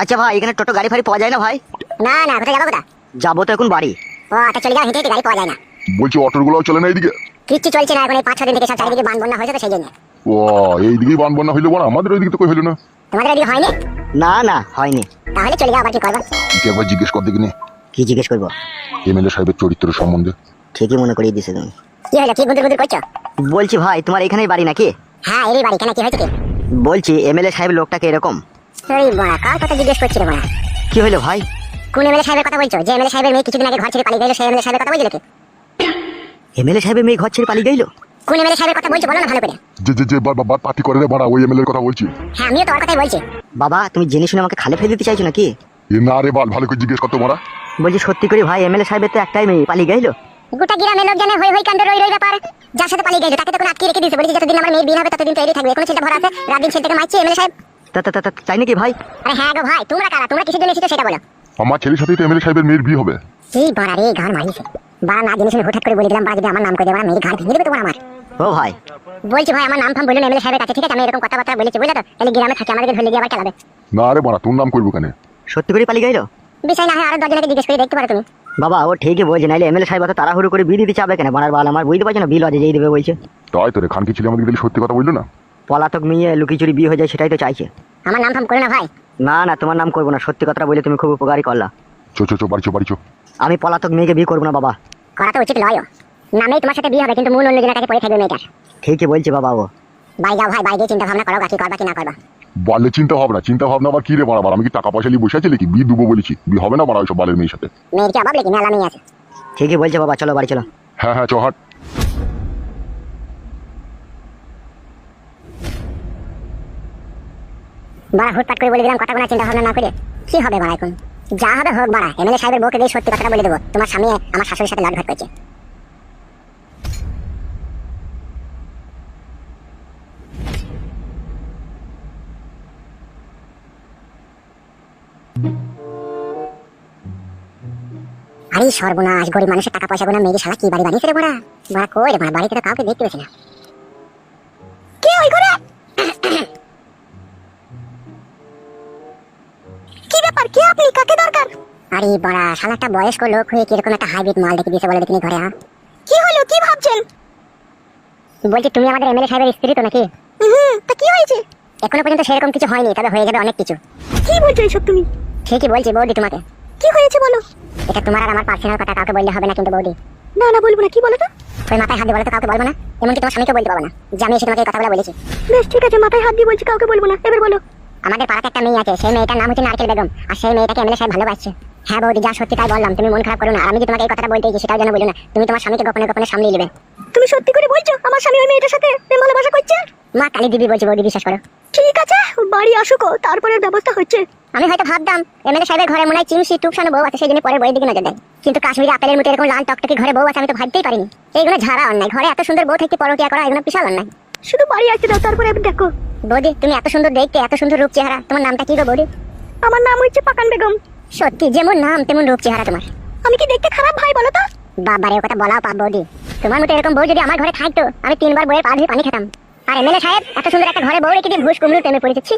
আচ্ছা ভাই এখানে টোটো গাড়ি ফাড়ি পাওয়া যায় না ভাই? না না কোথায় যাব কোথা যাব তো এখন বাড়ি। ও আচ্ছা চলে যাও হেঁটে হেঁটে গাড়ি পাওয়া যায় না। বলছি অটোগুলোও চলে না এইদিকে? কিচ্ছু চলছে না এখন এই পাঁচ ছ দিন থেকে সব চারিদিকে বান বন্যা হয়েছে তো সেই জন্য। ও এইদিকেই বান বন্যা হইল বড় আমাদের ওইদিকে তো কই হইল না? তোমাদের এদিকে হয়নি? না না হয়নি। তাহলে চলে যাও আবার কি করব? কি একবার জিজ্ঞেস কর দেখিনি কি জিজ্ঞেস করব? এমএলএ সাহেবের চরিত্র সম্বন্ধে। ঠিকই মনে করিয়ে দিছে তুমি। কি হলো কি গুদুর গুদুর করছ? বলছি ভাই তোমার এখানেই বাড়ি নাকি? হ্যাঁ এরই বাড়ি কেন কি হয়েছে কি? বলছি এমএলএ সাহেব লোকটাকে এরকম বড়া কার কথা জিজ্ঞেস করছি বড়া কি হলো ভাই? কোন এমএলএ সাহেবের কথা বলছো? যে এমএলএ সাহেবের মেয়ে কিছুদিন আগে ঘর ছেড়ে পালিয়ে গেল সেই এমএলএ সাহেবের কথা বলছো নাকি এমএলএ সাহেবের মেয়ে ঘর ছেড়ে পালিয়ে গেল? কোন এমএলএ সাহেবের কথা বলছো? বলো না ভালো করে। যে যে যে বার বার পার্টি করে রে বাড়া ওই এমএলএর কথা বলছি। হ্যাঁ আমিও তো কথাই বলছি। বাবা তুমি জেনে শুনে আমাকে খালে ফেলে দিতে চাইছো নাকি? এ না রে বাল ভালো করে জিজ্ঞেস করতো মারা বলছি সত্যি করে ভাই এমএলএ সাহেবের তো একটাই মেয়ে পালিয়ে গেল? গোটা গ্রামের লোকজনে হই হই কান্দে রই রই ব্যাপার। যার সাথে পালিয়ে গেছে তাকে তো কোনো আটকে রেখে দিয়েছে বলেছে যতদিন আমার মেয়ের বিয়ে হবে ততদিন তৈরি থাকবে। কোনো চিন্তা ভরা আছে? রাত দিন ছেলেটাকে মারছে এমএলএ সাহেব। তাই নাকি ভাই? আরে হ্যাঁ গো ভাই তোমরা কারা? তোমরা কিসের জন্য এসেছ সেটা বলো। আমার ছেলের সাথেই তো এমএলএ সাহেবের মেয়ের বিয়ে হবে। এই বাড়া রে ঘর মারিয়েছে বাড়া না জেনে শুনে হুটহাট করে বলে দিলাম যদি আমার নাম করে দেওয়া মেয়ের ঘর ভেঙে দেবে তোমার আমার। ও ভাই। বলছি ভাই আমার নাম ফাম বলুন এমএলএ সাহেবের কাছে ঠিক আছে? আমি এরকম কথাবার্তা বলেছি বুঝলে তো? তাহলে গ্রামে থাকে আমাদেরকে ধরে গিয়ে আবার চালাবে। না রে বাড়া তোর নাম করব কেন? সত্যি করে পালিয়ে গেল? বিষয় না হয় আরও দশজনকে জিজ্ঞেস করে দেখতে পারো তুমি। বাবা ও ঠিকই বলছে নাইলে এমএলএ সাহেব অত তাড়াহুড়ো করে বিয়ে দিতে চাবে কেন? বানার বাল আমার বুঝতে পারছ না? বিল আছে যেই দেবে বলছে। তাই তো রে খানকি ছেলে আমাদের সত্যি কথা বলল না? পলাতক মেয়ে লুকিচুরি বিয়ে হয়ে যায় সেটাই তো চাইছে। আমার নাম ফাম করে না ভাই। না না তোমার নাম করব না। সত্যি কথা বলে তুমি খুব উপকারই করলা। চো চো চো বাড়ি চো বাড়ি চো। আমি পলাতক মেয়েকে বিয়ে করব না বাবা। করা তো উচিত লয় নামেই তোমার সাথে বিয়ে হবে কিন্তু মূল অন্য কাছে পড়ে থাকবে মেয়েটার। ঠিকই বলছে বাবা ও। বাই যাও ভাই বাইরে চিন্তা ভাবনা করো বাকি করবা কি না করবা। বালে চিন্তা ভাবনা চিন্তা ভাবনা আবার কি রে বাড়া আমি কি টাকা পয়সা নিয়ে বসে আছি নাকি? বিয়ে দুবো বলেছি। বিয়ে হবে না বাড়া ওইসব বালের মেয়ের সাথে। মেয়ের কি অভাব লেগে মেলা মেয়ে আছে? ঠিকই বলছে বাবা চলো বাড়ি চলো। হ্যাঁ হ্যাঁ চহাট বাড়া হুটপাট করে বলে দিলাম কথা কোনো চিন্তা ভাবনা না করে। কি হবে বাড়া এখন? যা হবে হোক বাড়া। এমএলএ সাহেবের বউকে দিয়ে সত্যি কথাটা বলে দেবো। তোমার স্বামী আমার শাশুড়ির সাথে লটঘট করছে। আরে সর্বনাশ, গরিব মানুষের টাকা পয়সা গুলো মেয়েকে শালা কি বাড়ি বানিয়েছে রে বড়া? বড়া কই রে বাড়িতে কাউকে দেখতে পেয়েছি না। আরে বড়া শালা একটা বয়স্ক লোক হয়ে কীরকম একটা হাইব্রিড মাল দেখে দিয়েছে বলে দেখিনি ঘরে হ্যাঁ? কি হলো কি ভাবছেন? বলছি তুমি আমাদের এমএলএ সাহেবের স্ত্রী তো নাকি? হুম তা কি হয়েছে? এখনও পর্যন্ত সেরকম কিছু হয়নি তবে হয়ে যাবে অনেক কিছু। কি বলছো এইসব তুমি? ঠিকই বলছি বৌদি তোমাকে। কি হয়েছে বলো? এটা তোমার আর আমার পার্সোনাল কথা কাউকে বললে হবে না কিন্তু বৌদি। না না বলব না কি বলো তো? ওই মাথায় হাত দিয়ে বলো তো কাউকে বলব না? এমনকি তোমার স্বামীকে বলতে পারব না। যে আমি এসে তোমাকে এই কথাগুলো বলেছি। বেশ ঠিক আছে মাথায় হাত দিয়ে বলছি কাউকে বলব না। এবার বলো। আমাদের পাড়াতে একটা মেয়ে আছে সেই মেয়েটার নাম হচ্ছে নারকেল বেগম। আর সেই মেয়েটাকে এমএলএ সাহেব ভালোবাসছে। হ্যাঁ বৌদি যা সত্যি তাই বললাম। তুমি মন খারাপ করো না। আর আমি যে তোমাকে এই কথাটা বলতে সেটাও যেন বলি না। তুমি তোমার স্বামীকে গোপনে গোপনে সামলিয়ে নেবে। তুমি সত্যি করে বলছো আমার স্বামী ওই মেয়েটার সাথে প্রেম ভালোবাসা করছে? মা কালী দিদি বলছি বৌদি বিশ্বাস করো। ঠিক আছে বাড়ি আসুক তারপরে ব্যবস্থা হচ্ছে। আমি হয়তো ভাবতাম এমএলএ সাহেবের ঘরে মনে হয় চিমসি টুকসানো বউ আছে সেই জন্য পরের বইয়ের দিকে নজর দেয়। কিন্তু কাশ্মীরি আপেলের মতো এরকম লাল টকটকে ঘরে বউ আছে আমি তো ভাবতেই পারিনি। এইগুলো ঝাড়া অন্যায়। ঘরে এত সুন্দর বউ থাকতে পরকিয়া করা এগুলো বিশাল অন্যায়। শুধু বাড়ি আসতে দাও তারপরে আমি দেখো। বৌদি তুমি এত সুন্দর দেখতে এত সুন্দর রূপ চেহারা তোমার নামটা কি গো বৌদি? আমার নাম হচ্ছে পাকান বেগম। সত্যি যেমন নাম তেমন রূপ চেহারা তোমার। আমি কি দেখতে খারাপ ভাই বলো তো? বাবারে কথা বলাও পাপ বৌদি। তোমার মতো এরকম বউ যদি আমার ঘরে থাকতো আমি তিনবার বইয়ের পা ধুয়ে পানি খেতাম। আর এমএলএ সাহেব এত সুন্দর একটা ঘরে বউ রেখে দিয়ে ঘুষ কুমড়ো প্রেমে পড়েছি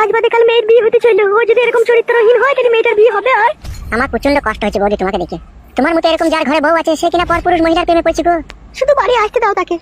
আজ বাদে কাল মেয়ের বিয়ে হতে চলল ও যদি এরকম চরিত্রহীন হয় তাহলে মেয়েটার বিয়ে হবে আর? আমার প্রচণ্ড কষ্ট হচ্ছে বৌদি তোমাকে দেখে। তোমার মতো এরকম যার ঘরে বউ আছে সে কিনা পরপুরুষ মহিলার প্রেমে পড়ছি গো। শুধু বাড়ি আসতে দাও তাকে।